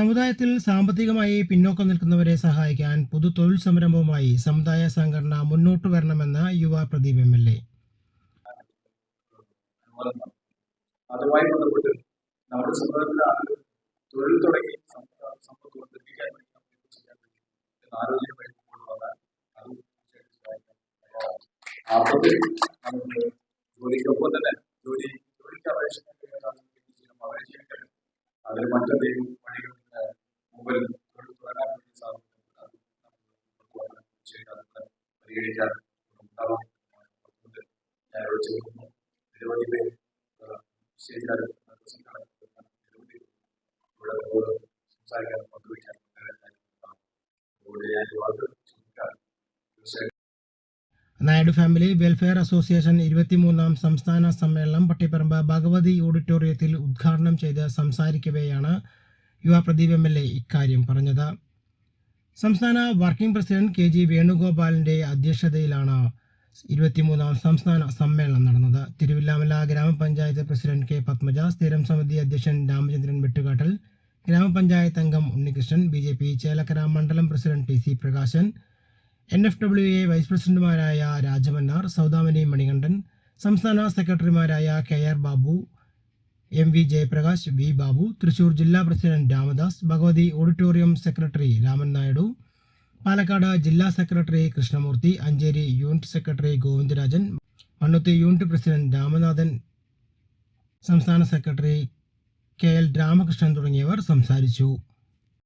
സമുദായത്തിൽ സാമ്പത്തികമായി പിന്നോക്കം നിൽക്കുന്നവരെ സഹായിക്കാൻ പുതു തൊഴിൽ സംരംഭവുമായി സമുദായ സംഘടന മുന്നോട്ട് വരണമെന്ന് യുവ പ്രദീപ് എം എൽ എ നമ്മുടെ സമുദായത്തിലെ ആളുകൾ തൊഴിൽ തുടങ്ങി സമ്പ- സമ്പത്ത് വർദ്ധിപ്പിക്കാൻ വേണ്ടി നമുക്ക് എന്ത് ചെയ്യാൻ പറ്റും എന്ന് ആലോചനയുമായി മുമ്പോട്ട് വന്നാൽ അതും തീർച്ചയായിട്ടും സഹായിക്കാൻ തയ്യാറാണ്. ആ പദ്ധതി നമുക്ക് ജോലിക്കൊപ്പം തന്നെ ജോലി ജോലിക്ക് അപേക്ഷിക്കാൻ കഴിയാത്ത അപേക്ഷിക്കാൻ കഴിയും അതിന് മറ്റെന്തെങ്കിലും വഴികൾ മുമ്പിൽ നിരവധി പേര് നിരവധി സംസാരിക്കാൻ പങ്കുവയ്ക്കാൻ നായിഡു ഫാമിലി വെൽഫെയർ അസോസിയേഷൻ ഇരുപത്തിമൂന്നാം സംസ്ഥാന സമ്മേളനം പട്ടിപ്പറമ്പ് ഭഗവതി ഓഡിറ്റോറിയത്തിൽ ഉദ്ഘാടനം ചെയ്ത് സംസാരിക്കവെയാണ് യുവ പ്രദീപ് എം എൽ എ ഇക്കാര്യം പറഞ്ഞത്. സംസ്ഥാന വർക്കിംഗ് പ്രസിഡന്റ് കെ ജി വേണുഗോപാലിന്റെ അധ്യക്ഷതയിലാണ് ഇരുപത്തിമൂന്നാം സംസ്ഥാന സമ്മേളനം നടന്നത്. തിരുവില്ലാമല ഗ്രാമപഞ്ചായത്ത് പ്രസിഡന്റ് കെ പത്മജ സ്ഥിരം സമിതി അധ്യക്ഷൻ രാമചന്ദ്രൻ വെട്ടുകാട്ടൽ ഗ്രാമപഞ്ചായത്ത് അംഗം Unnikrishnan B J P Chelakkara മണ്ഡലം president T C Prakashan N F W A vice പ്രസിഡന്റുമാരായ രാജമന്നാർ സൗദാമിനി മണികണ്ഠൻ സംസ്ഥാന സെക്രട്ടറിമാരായ K R Babu M V Jayaprakash V Babu Thrissur ജില്ലാ president Ramadas Bhagavathi auditorium secretary Raman Naidu Palakkad ജില്ലാ secretary Krishnamoorthy Ancheri unit secretary Govindarajan Mannuthy unit president Ramanathan സംസ്ഥാന secretary K L Ramakrishnan തുടങ്ങിയവർ സംസാരിച്ചു.